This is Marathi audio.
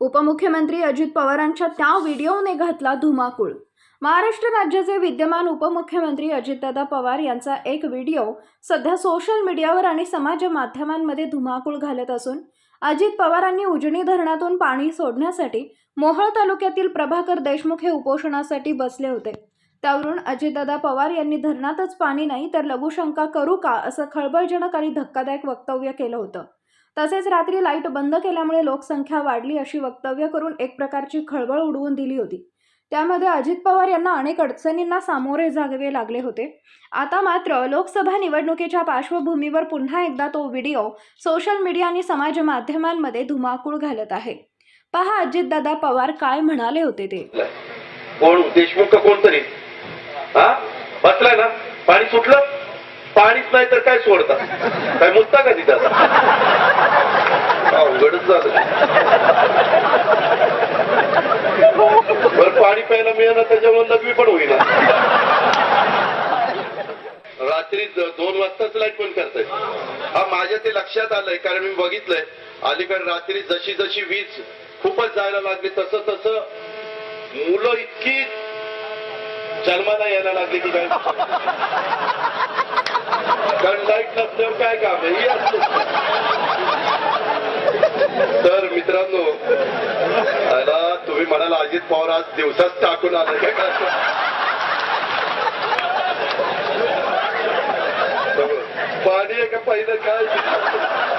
उपमुख्यमंत्री अजित पवारांच्या त्या व्हिडिओने घातला धुमाकूळ. महाराष्ट्र राज्याचे विद्यमान उपमुख्यमंत्री अजितदादा पवार यांचा एक व्हिडिओ सध्या सोशल मीडियावर आणि समाज माध्यमांमध्ये धुमाकूळ घालत असून अजित पवारांनी उजनी धरणातून पाणी सोडण्यासाठी मोहोळ तालुक्यातील प्रभाकर देशमुख हे उपोषणासाठी बसले होते. त्यावरून अजितदादा पवार यांनी धरणातच पाणी नाही तर लघुशंका करू का असं खळबळजनक आणि धक्कादायक वक्तव्य केलं होतं. तसेच रात्री लाइट बंद केल्यामुळे लोकसंख्या वाढली अशी वक्तव्य करून एक प्रकारची खळबळ उडवून दिली होती. त्यामध्ये अजित पवार यांना अनेक अडचणींना सामोरे जावे लागले होते. आता मात्र लोकसभा निवडणुकीच्या पार्श्वभूमीवर पुन्हा एकदा तो व्हिडिओ सोशल मीडिया आणि समाज माध्यमांमध्ये धुमाकूळ घालत आहे. पहा अजितदादा पवार काय म्हणाले होते ते. कोण? देशमुख का कोणतरी? बसलाय ना? पाणी सुटलं? पाणीच नाही तर काय सोडता? काय मुद्दा का तिथं? झालं. बरं पाणी प्यायला मिळालं त्याच्यामुळे लघवी पण होईल रात्री दोन वाजताच लाइट बंद करताय. हा माझ्या ते लक्षात आलंय कारण मी बघितलंय. अलीकडे रात्री जशी जशी वीज खूपच जायला लागली तसं तसं मुलं इतकी जन्माला यायला लागली की काय? कारण लाइट नसल्यावर काय काम आहे हे असतं. तर मित्रांनो आता तुम्ही म्हणाला अजित पवार आज दिवसाच टाकून आलं. पाणी आहे का पहिलं? काय?